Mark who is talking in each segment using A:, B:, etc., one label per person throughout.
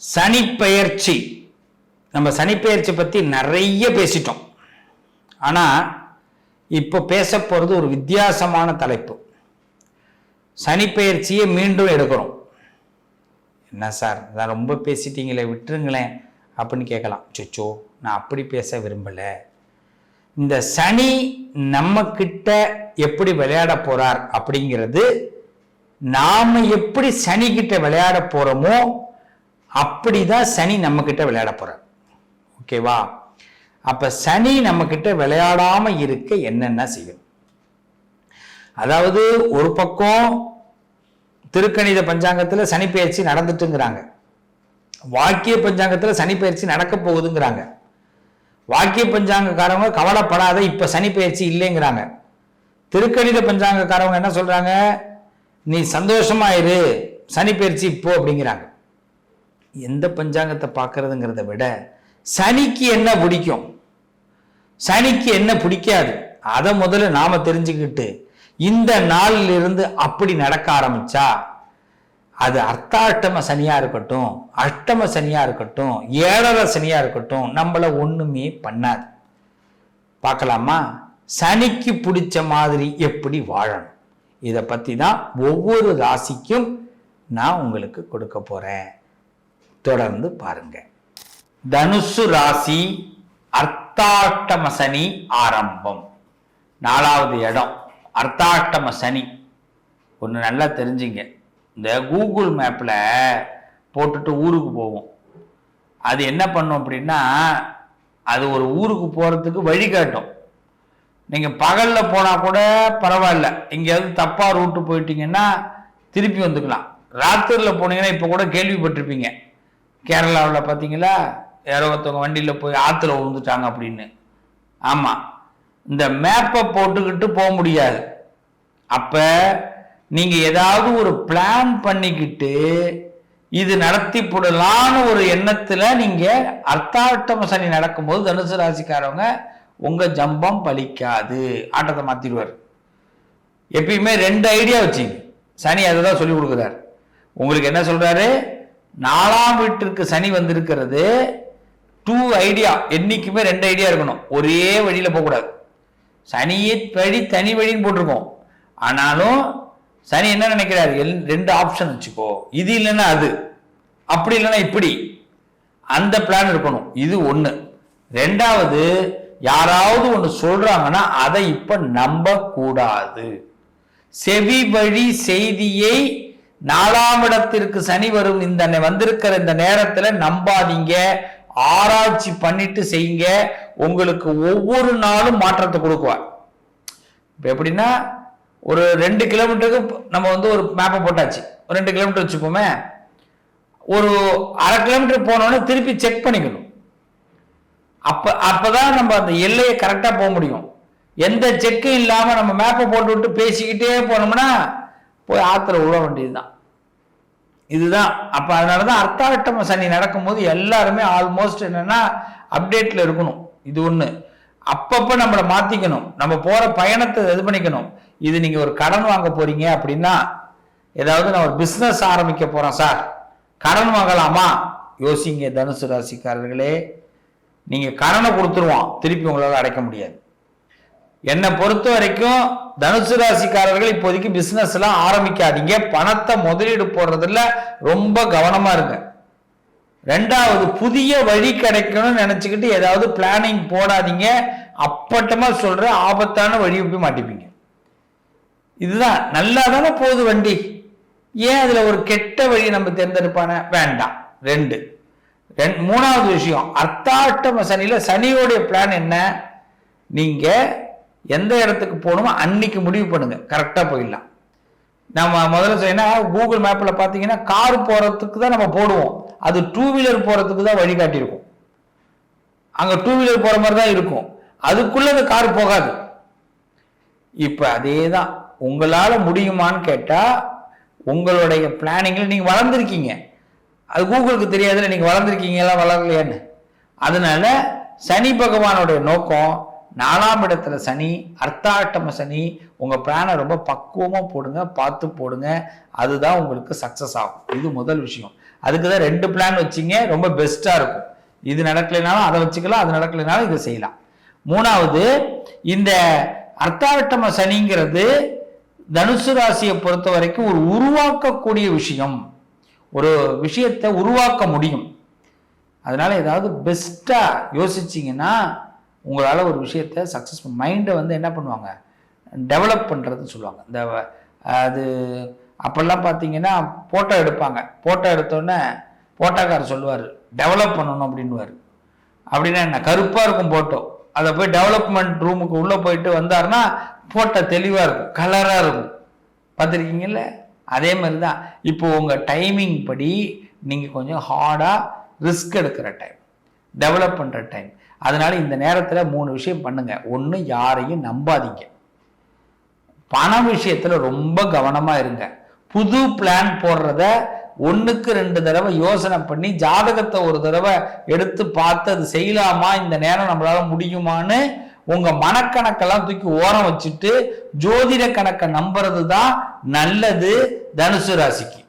A: சனிப்பெயர்ச்சி. நம்ம சனிப்பெயர்ச்சி பற்றி நிறைய பேசிட்டோம். ஆனால் இப்போ பேச போகிறது ஒரு வித்தியாசமான தலைப்பு. சனிப்பெயர்ச்சியை மீண்டும் எடுக்கிறோம். என்ன சார் நான் ரொம்ப பேசிட்டீங்களே விட்டுருங்களேன் அப்படின்னு கேட்கலாம். சொச்சோ நான் அப்படி பேச விரும்பலை. இந்த சனி நம்ம கிட்ட எப்படி விளையாட போறார் அப்படிங்கிறது நாம் எப்படி சனி கிட்ட விளையாட போகிறோமோ அப்படிதான் சனி நம்ம கிட்ட விளையாட போறார் ஓகேவா அப்ப சனி நம்ம கிட்ட விளையாடாம இருக்க என்னென்ன செய்யணும் அதாவது ஒரு பக்கம் திருக்கணித பஞ்சாங்கத்துல சனி பயிற்சி நடந்துட்டுங்கிறாங்க. வாக்கிய பஞ்சாங்கத்துல சனி பயிற்சி நடக்க போகுதுங்கிறாங்க. வாக்கிய பஞ்சாங்கக்காரவங்க கவலைப்படாத இப்ப சனி பயிற்சி இல்லைங்கிறாங்க. திருக்கணித பஞ்சாங்கக்காரவங்க என்ன சொல்றாங்க? நீ சந்தோஷமா இரு சனி பயிற்சி இப்போ அப்படிங்கிறாங்க. எந்த பஞ்சாங்கத்தை பார்க்கறதுங்கிறத விட சனிக்கு என்ன பிடிக்கும்? சனிக்கு என்ன பிடிக்காது? அதை முதல்ல நாம தெரிஞ்சுக்கிட்டு இந்த நாளில் இருந்து அப்படி நடக்க ஆரம்பிச்சா அது அர்த்தாட்டம சனியா இருக்கட்டும் அஷ்டம சனியா இருக்கட்டும் ஏழரை சனியா இருக்கட்டும் நம்மள ஒண்ணுமே பண்ணாது. பார்க்கலாமா? சனிக்கு பிடிச்ச மாதிரி எப்படி வாழணும்? இதை பத்தி தான் ஒவ்வொரு ராசிக்கும் நான் உங்களுக்கு கொடுக்க போறேன். தொடர்ந்து பாருங்க. தனுசு ராசி அர்த்தாட்டம சனி ஆரம்பம். நாலாவது இடம் அர்த்தாட்டம சனி ஒன்று நல்லா தெரிஞ்சுங்க. இந்த கூகுள் மேப்பில் போட்டுட்டு ஊருக்கு போவோம். அது என்ன பண்ணும் அப்படின்னா அது ஒரு ஊருக்கு போகிறதுக்கு வழி காட்டும். நீங்கள் பகலில் போனால் கூட பரவாயில்ல. எங்கேயாவது தப்பாக ரூட்டு போயிட்டீங்கன்னா திருப்பி வந்துக்கலாம். ராத்திரியில் போனீங்கன்னா இப்போ கூட கேள்விப்பட்டிருப்பீங்க. கேரளாவில் பார்த்தீங்களா யாரோ ஒருத்தவங்க வண்டியில் போய் ஆற்றுல விழுந்துட்டாங்க அப்படின்னு. ஆமாம் இந்த மேப்பை போட்டுக்கிட்டு போக முடியாது. அப்போ நீங்கள் ஏதாவது ஒரு பிளான் பண்ணிக்கிட்டு இது நடத்தி போடலான்னு ஒரு எண்ணத்தில் நீங்கள் அர்த்தாட்டம சனி நடக்கும்போது தனுசு ராசிக்காரவங்க உங்கள் ஜம்பம் பலிக்காது. ஆட்டத்தை மாற்றிடுவார் எப்பயுமே ரெண்டு ஐடியா வச்சிங்க. சனி அதை தான் சொல்லி கொடுக்குறாரு. உங்களுக்கு என்ன சொல்கிறாரு நாலாம் வீட்டிற்கு சனி வந்திருக்கிறது டூ ஐடியா என்னைக்குமே ரெண்டு ஐடியா இருக்கணும். ஒரே வழியில் போகக்கூடாது. சனியை வழி தனி வழின்னு போட்டிருக்கோம். ஆனாலும் சனி என்ன நினைக்கிறாரு? எல்- ரெண்டு ஆப்ஷன் வச்சுக்கோ. இது இல்லைன்னா அது. அப்படி இல்லைன்னா இப்படி. அந்த பிளான் இருக்கணும். இது ஒன்று ரெண்டாவது யாராவது ஒன்று சொல்கிறாங்கன்னா அதை இப்போ நம்பக்கூடாது. செவி வழி செய்தியை நாலாம் இடத்திற்கு சனி வரும் இந்த வந்திருக்கிற இந்த நேரத்துல நம்பாதீங்க. ஆராய்ச்சி பண்ணிட்டு செய்யுங்க. உங்களுக்கு ஒவ்வொரு நாளும் மாற்றத்தை கொடுக்குவார். இப்போ எப்படின்னா ஒரு ரெண்டு கிலோமீட்டருக்கு நம்ம வந்து ஒரு மேப்பை போட்டாச்சு. ஒரு ரெண்டு கிலோமீட்டர் வச்சுப்போமே. ஒரு அரை கிலோமீட்டர் போனோடனே திருப்பி செக் பண்ணிக்கணும். அப்போ அப்போ தான் நம்ம அந்த எல்லையை கரெக்டாக போக முடியும். எந்த செக்கும் இல்லாமல் நம்ம மேப்பை போட்டு விட்டு பேசிக்கிட்டே போனோம்னா போய் ஆத்துல விழ வேண்டியதுதான். இதுதான். அப்ப அதனாலதான் அர்த்தாட்டம சனி நடக்கும்போது எல்லாருமே ஆல்மோஸ்ட் என்னன்னா அப்டேட்ல இருக்கணும். இது ஒண்ணு. அப்பப்ப நம்மளை மாத்திக்கணும். நம்ம போற பயணத்தை இது பண்ணிக்கணும். இது நீங்க ஒரு கடன் வாங்க போறீங்க அப்படின்னா ஏதாவது நான் ஒரு பிசினஸ் ஆரம்பிக்க போறேன் சார் கடன் வாங்கலாமா? யோசிங்க தனுசு ராசிக்காரர்களே. நீங்க கடனை கொடுத்துருவோம் திருப்பி உங்களால் அடைக்க முடியாது. என்னை பொறுத்த வரைக்கும் தனுசு ராசிக்காரர்கள் இப்போதைக்கு பிசினஸ் எல்லாம் ஆரம்பிக்காதீங்க. பணத்தை முதலீடு போடுறதுல ரொம்ப கவனமா இருங்க. ரெண்டாவது புதிய வழி கிடைக்கணும்னு நினைச்சுக்கிட்டு ஏதாவது பிளானிங் போடாதீங்க. அப்பட்டமா சொல்ற ஆபத்தான வழியை போய் மாட்டிப்பீங்க. இதுதான். நல்லா தானே போகுது வண்டி. ஏன் அதுல ஒரு கெட்ட வழி நம்ம தேர்ந்தெடுப்பான? வேண்டாம். ரெண்டு. ரெண் மூணாவது விஷயம். அர்த்தாட்டம சனியில சனியோடைய பிளான் என்ன? நீங்க எந்த இடத்துக்கு போகணுமோ அன்னைக்கு முடிவு பண்ணுங்க. கரெக்டாக போயிடலாம். நம்ம முதல்ல சொன்னா கூகுள் மேப்பில் பார்த்தீங்கன்னா கார் போகிறதுக்கு தான் நம்ம போடுவோம். அது டூ வீலர் போகிறதுக்கு தான் வழிகாட்டியிருக்கும் அங்கே டூ வீலர் போகிற மாதிரி தான் இருக்கும். அதுக்குள்ளே அந்த கார் போகாது. இப்போ அதே தான் உங்களால் முடியுமான்னு கேட்டால் உங்களுடைய பிளானிங்கில் நீங்கள் வளர்ந்துருக்கீங்க. அது கூகுளுக்கு தெரியாதுல நீங்கள் வளர்ந்துருக்கீங்களா வளரலையான்னு. அதனால சனி பகவானுடைய நோக்கம் நாலாம் இடத்துல சனி அர்த்தாட்டம சனி உங்கள் பிளானை ரொம்ப பக்குவமாக போடுங்க பார்த்து போடுங்க. அதுதான் உங்களுக்கு சக்சஸ் ஆகும். இது முதல் விஷயம். அதுக்கு தான் ரெண்டு பிளான் வச்சிங்க ரொம்ப பெஸ்ட்டாக இருக்கும். இது நடக்கலைனாலும் அதை வச்சுக்கலாம் அது நடக்கலைனாலும் இதை செய்யலாம். மூணாவது இந்த அர்த்தாவட்டம சனிங்கிறது தனுசு ராசியை பொறுத்த வரைக்கும் ஒரு உருவாக்கக்கூடிய விஷயம். ஒரு விஷயத்தை உருவாக்க முடியும். அதனால ஏதாவது பெஸ்ட்டாக யோசிச்சிங்கன்னா உங்களால் ஒரு விஷயத்தை சக்ஸஸ்ஃபுல் மைண்டை வந்து என்ன பண்ணுவாங்க? டெவலப் பண்ணுறதுன்னு சொல்லுவாங்க. இந்த அது அப்போல்லாம் பார்த்தீங்கன்னா ஃபோட்டோ எடுப்பாங்க. ஃபோட்டோ எடுத்தோடனே ஃபோட்டோக்காரர் சொல்லுவார் டெவலப் பண்ணணும் அப்படின்னுவார். அப்படின்னா என்ன? கருப்பாக இருக்கும் ஃபோட்டோ அதை போய் டெவலப்மெண்ட் ரூமுக்கு உள்ளே போயிட்டு வந்தாருன்னா ஃபோட்டோ தெளிவாக இருக்கும் கலராக இருக்கும். பார்த்துருக்கீங்கல்ல அதே மாதிரி தான் இப்போது உங்கள் டைமிங் படி நீங்கள் கொஞ்சம் ஹார்டாக ரிஸ்க் எடுக்கிற டைம் டெவலப் பண்ணுற டைம் அதனால இந்த நேரத்தில் மூணு விஷயம் பண்ணுங்க. ஒன்று யாரையும் நம்பாதீங்க. பண விஷயத்தில் ரொம்ப கவனமாக இருங்க. புது பிளான் போடுறத ஒன்றுக்கு ரெண்டு தடவை யோசனை பண்ணி ஜாதகத்தை ஒரு தடவை எடுத்து பார்த்து அது செய்யலாமா? இந்த நேரம் நம்மளால முடியுமான்னு உங்கள் மனக்கணக்கெல்லாம் தூக்கி ஓரம் வச்சுட்டு ஜோதிட கணக்கை நம்புறது தான் நல்லது தனுசு ராசிக்கு.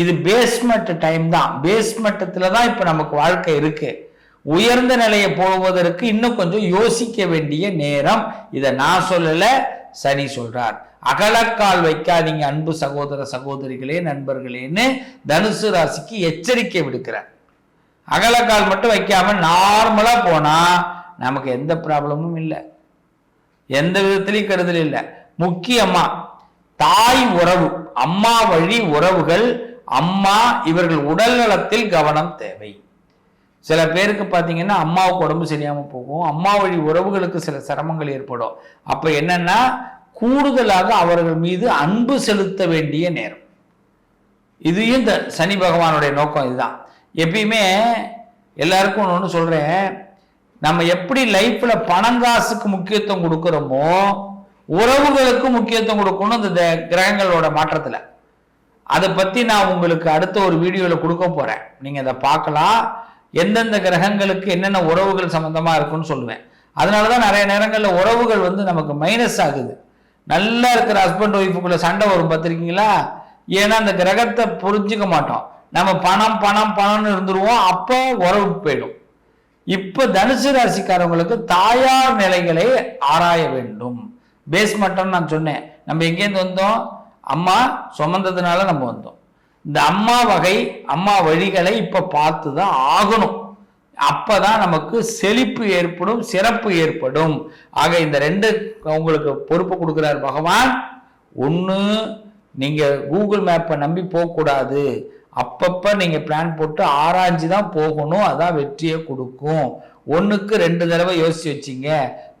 A: இது பேஸ்மெண்ட் டைம் தான். பேஸ்மெண்ட்டில் தான் இப்போ நமக்கு வாழ்க்கை இருக்குது உயர்ந்த நிலையை போவதற்கு இன்னும் கொஞ்சம் யோசிக்க வேண்டிய நேரம். இதை நான் சொல்லல சனி சொல்றார். அகலக்கால் வைக்காதீங்க அன்பு சகோதர சகோதரிகளே நண்பர்களேன்னு தனுசு ராசிக்கு எச்சரிக்கை விடுக்கிறார். அகலக்கால் மட்டும் வைக்காம நார்மலா போனா நமக்கு எந்த ப்ராப்ளமும் இல்லை. எந்த விதத்திலையும் கருதல் இல்லை. முக்கியமா தாய் உறவு அம்மா வழி உறவுகள் அம்மா இவர்கள் உடல் நலத்தில் கவனம் தேவை. சில பேருக்கு பார்த்தீங்கன்னா அம்மாவுக்கு உடம்பு சரியாமல் போகும். அம்மா வழி உறவுகளுக்கு சில சிரமங்கள் ஏற்படும். அப்போ என்னன்னா கூடுதலாக அவர்கள் மீது அன்பு செலுத்த வேண்டிய நேரம். இதையும் இந்த சனி பகவானுடைய நோக்கம் இதுதான். எப்பயுமே எல்லாருக்கும் ஒன்று ஒன்று சொல்கிறேன் நம்ம எப்படி லைஃப்பில் பணங்காசுக்கு முக்கியத்துவம் கொடுக்குறோமோ உறவுகளுக்கு முக்கியத்துவம் கொடுக்கணும் இந்த கிரகங்களோட மாற்றத்தில். அதை பற்றி நான் உங்களுக்கு அடுத்த ஒரு வீடியோவில் கொடுக்க போகிறேன் நீங்கள் அதை பார்க்கலாம். எந்தெந்த கிரகங்களுக்கு என்னென்ன உறவுகள் சம்மந்தமாக இருக்குன்னு சொல்லுவேன். அதனால தான் நிறைய நேரங்களில் உறவுகள் வந்து நமக்கு மைனஸ் ஆகுது. நல்லா இருக்கிற ஹஸ்பண்ட் ஒய்ஃபுக்குள்ளே சண்டை வரும் பார்த்துருக்கீங்களா? ஏன்னா அந்த கிரகத்தை புரிஞ்சுக்க மாட்டோம். நம்ம பணம் பணம் பணம்னு இருந்துருவோம். அப்போ உறவு போயிடும். இப்போ தனுசு ராசிக்காரவங்களுக்கு தாயார் நிலைகளை ஆராய வேண்டும். பேஸ்மட்டம் நான் சொன்னேன். நம்ம எங்கேருந்து வந்தோம்? அம்மா சுமந்ததுனால நம்ம வந்தோம். இந்த அம்மா வகை அம்மா வழிகளை இப்ப பார்த்து தான் ஆகணும். அப்பதான் நமக்கு செழிப்பு ஏற்படும் சிறப்பு ஏற்படும். ஆக இந்த ரெண்டு உங்களுக்கு பொறுப்பு கொடுக்கிறார் பகவான். ஒன்று நீங்கள் கூகுள் மேப்பை நம்பி போகக்கூடாது. அப்பப்போ நீங்கள் பிளான் போட்டு ஆராய்ஞ்சு தான் போகணும். அதான் வெற்றியை கொடுக்கும். ஒன்றுக்கு ரெண்டு தடவை யோசிச்சு வச்சிங்க.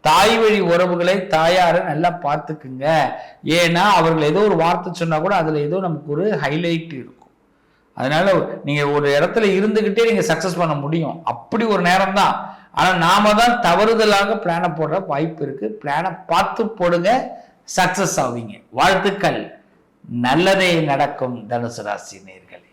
A: தாய் வழி உறவுகளை தாயாரை நல்லா பார்த்துக்குங்க. ஏன்னா அவர்கள் ஏதோ ஒரு வார்த்தை சொன்னால் கூட அதில் ஏதோ நமக்கு ஒரு ஹைலைட் இருக்கும். அதனால நீங்கள் ஒரு இடத்துல இருந்துக்கிட்டே நீங்கள் சக்ஸஸ் பண்ண முடியும். அப்படி ஒரு நேரம் தான் ஆனால் நாம தான் தவறுதலாக பிளானை போடுற வாய்ப்பு இருக்குது பிளானை பார்த்து போடுங்க சக்ஸஸ் ஆவீங்க. வாழ்த்துக்கள். நல்லதே நடக்கும் தனுசு ராசி நேர்களே.